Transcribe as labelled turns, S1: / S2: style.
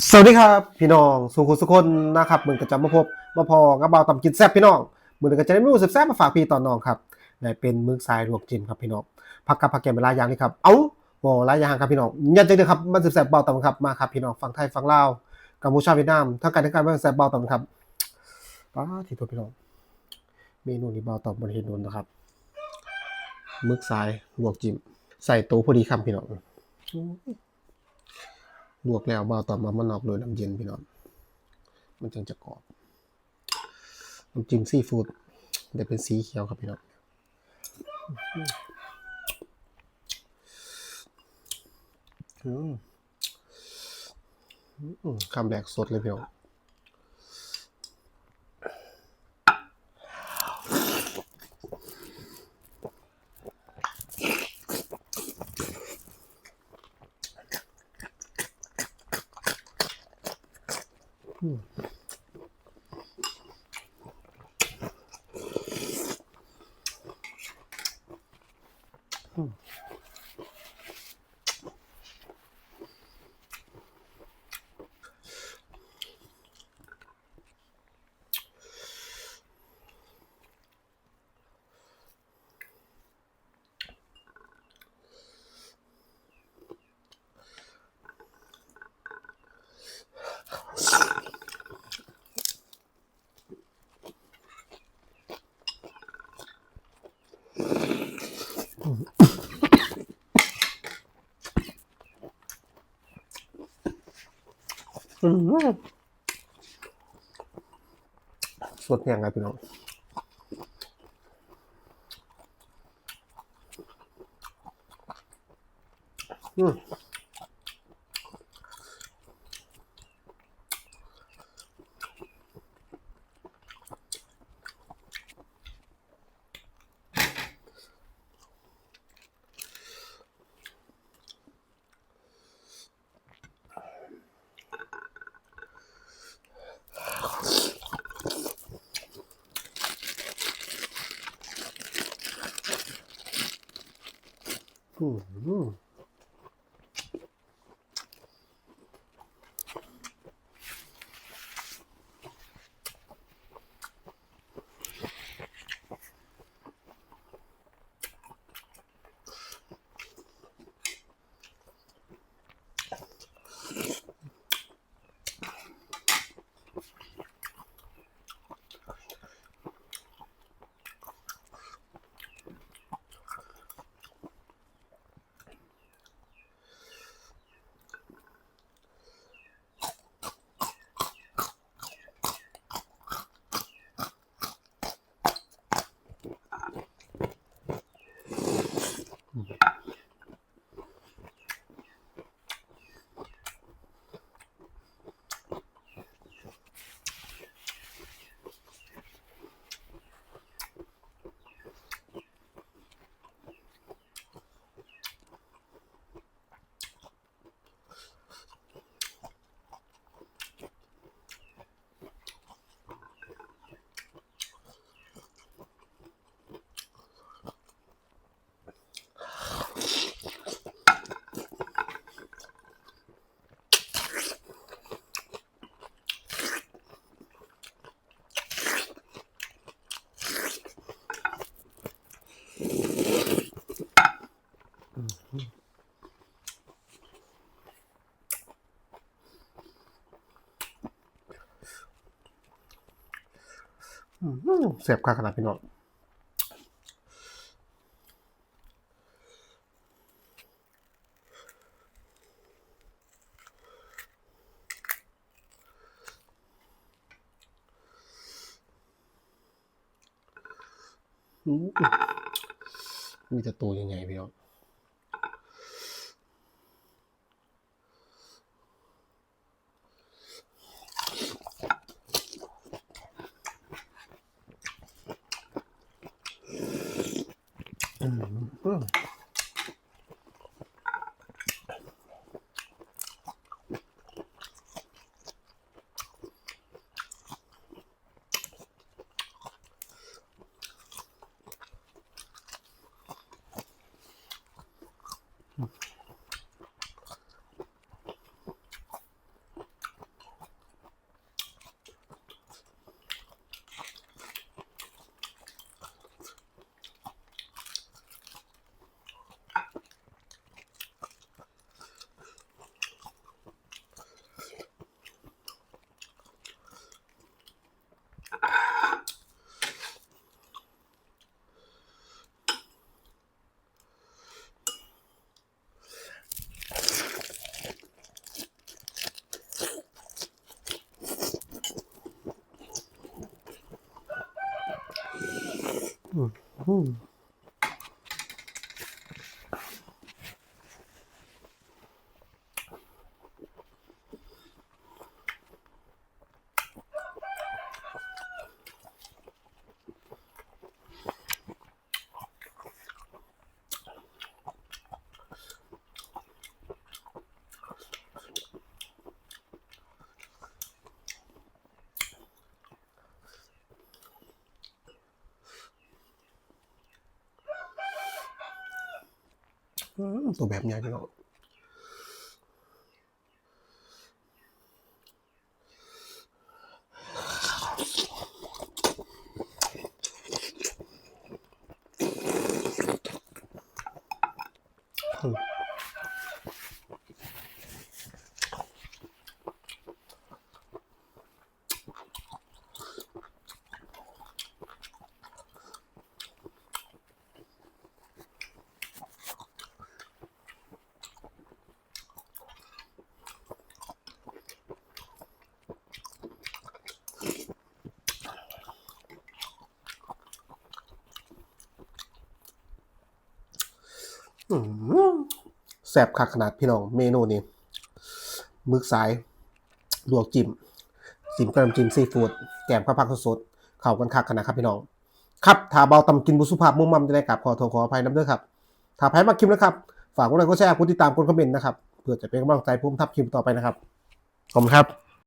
S1: สวัสดีครับพี่น้องสุขุสุคนนะครับเหมือนกับจะมาพบมาพอกับเบาต่ำกินแซ่บพี่น้องเหมือนกับจะได้รู้แซ่บมาฝากพี่ตอนน้องครับได้เป็นมือสายลวกจิ้มครับพี่น้องพักกับพักแกมเวลายางนี่ครับเอ้าบ่หลายยางครับพี่น้องยันจังเลยครับมันแซ่บเบาต่ำครับมาครับพี่น้องฝั่งไทยฝั่งลาวกัมพูชาเวียดนามทั้งกันทั้งกันมันแซ่บเบาต่ำครับป้าที่ตัวพี่น้องเมนูนี้เบาต่ำบริเวณนู้นนะครับมึกสายลวกจิ้มใส่โต๊ะพอดีคำพี่น้อง ลวกแล้วบ่าวต่อมามันอกโดยน้ำเย็นพี่น้องมันจึงจะกรอบน้ำจิ้มซีฟู้ดเดี๋ยวเป็นสีเขียวครับพี่น้องอืมอืมคำแรกสดเลยพี่น้อง อืม สดอย่างไรพี่น้องอืม อืม อืม เสียบค่าขนาดพี่น้องมมีแต่ตัวยังไงพี่น้อง อืม อืม ตัวแบบใหญ่พี่น้องอืม แซ่บคักขนาดพี่น้องเมนูนี้มึกสายลวกจิ้มจิ้มกระน้ำจิ้มซีฟู้ดแกมข้าวผักสดๆเข้ากันคักขนาดครับพี่น้อง ครับถ้าเบาตำกินบุสุภาพมุ่งมั่นจะได้กลับขอโทษขออภัยน้ำเด้อครับถ้าใครมาคลิปนะครับฝากกดไลค์กดแชร์กดติดตามกดคอมเมนต์นะครับเพื่อจะเป็นกำลังใจผมทำคลิปต่อไปนะครับขอบคุณครับ